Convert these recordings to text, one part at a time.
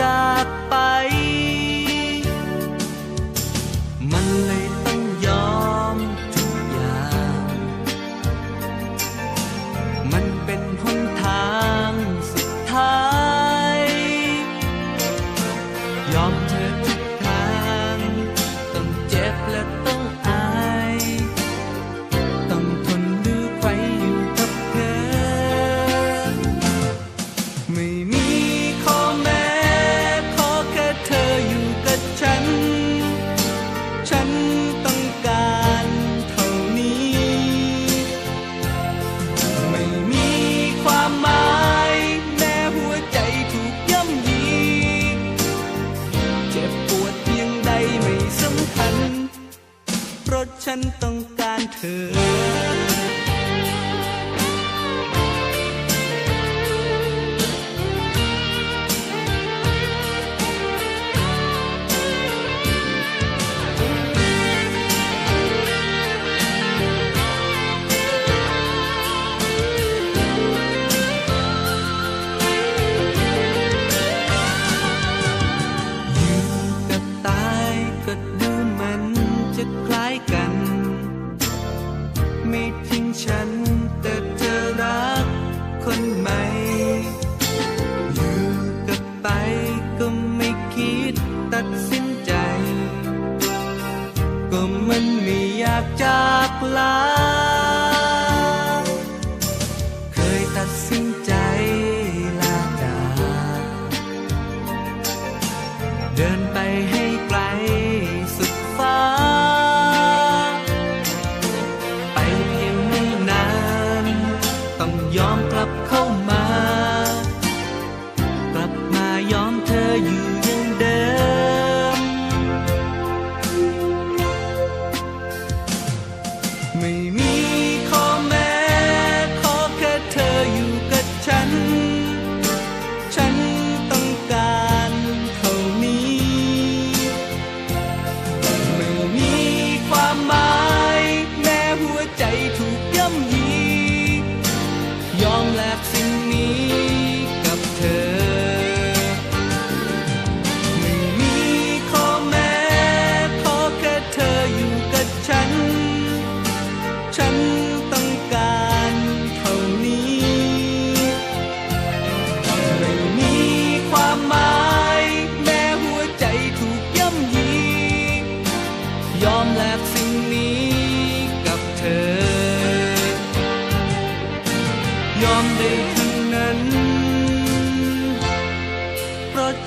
จากไป มันเลยต้องยอมทุกอย่าง มันเป็นหนทางสุดท้าย ยอมเธอ ฉันต้องการเธอ กัน ไม่ทิ้งฉันแต่เธอรักคนใหม่ อยู่กับไปก็ไม่คิดตัดสินใจ ก็มันไม่อยากจากลา เคยตัดสินใจลาจาเดินไปให้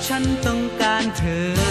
ฉันต้องการเธอ